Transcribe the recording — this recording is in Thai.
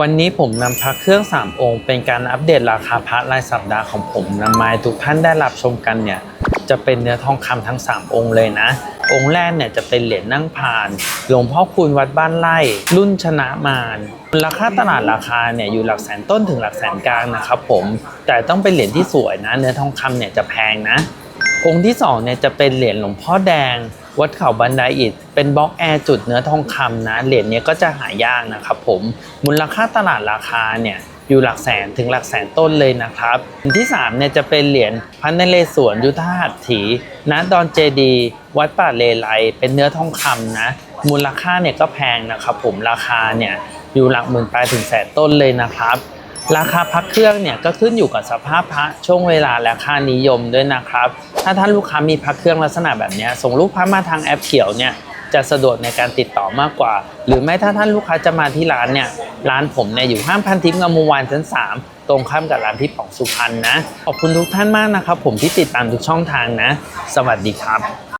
วันนี้ผมนำพระเครื่อง 3 องค์ เป็นการอัปเดตราคาพระรายสัปดาห์ของผมนำมาให้ทุกท่านได้รับชมกันเนี่ยจะเป็นเนื้อทองคำทั้ง 3 องค์เลยนะ องค์แรกเนี่ยจะเป็นเหรียญนั่งพานหลวงพ่อคูณวัดบ้านไร่รุ่นชนะมารมูลค่าตลาดราคาเนี่ยอยู่หลักแสนต้นถึงหลักแสนกลางนะครับผมแต่ต้องเป็นเหรียญที่สวยนะ เนื้อทองคำเนี่ยจะแพงนะ องค์ที่สองเนี่ยจะเป็นเหรียญหลวงพ่อแดง วัดเขาบันไดอิฐเป็นบล็อกแอร์จุดเนื้อทองคำนะเหรียญเนี้ยก็จะหายากนะครับผมมูลค่าตลาดราคาเนี่ยอยู่หลักแสนถึงหลักแสนต้นเลยนะครับอันที่สามเนี่ยจะเป็นเหรียญพันนเรศวรยุทธหัตถีณดอนเจดีวัดป่าเลไลเป็นเนื้อทองคำนะมูลค่าเนี่ยก็แพงนะครับผมราคาเนี่ยอยู่หลักหมื่นปลายถึงแสนต้นเลยนะครับ ราคาพระเครื่องเนี่ยก็ขึ้นอยู่กับสภาพพระช่วงเวลาและค่านิยมด้วยนะครับ ถ้าท่านลูกค้ามีพระเครื่องลักษณะแบบนี้ส่งลูกค้ามาทางแอปเขียวเนี่ยจะสะดวกในการติดต่อมากกว่า หรือไม่ถ้าท่านลูกค้าจะมาที่ร้านเนี่ยร้านผมเนี่ยอยู่ห้างพันทิพย์งามวงวานชั้น 3 ตรงข้ามกับร้านพี่ป๋องสุพรรณนะขอบคุณทุกท่านมากนะครับ ผมที่ติดตามทุกช่องทางนะ สวัสดีครับ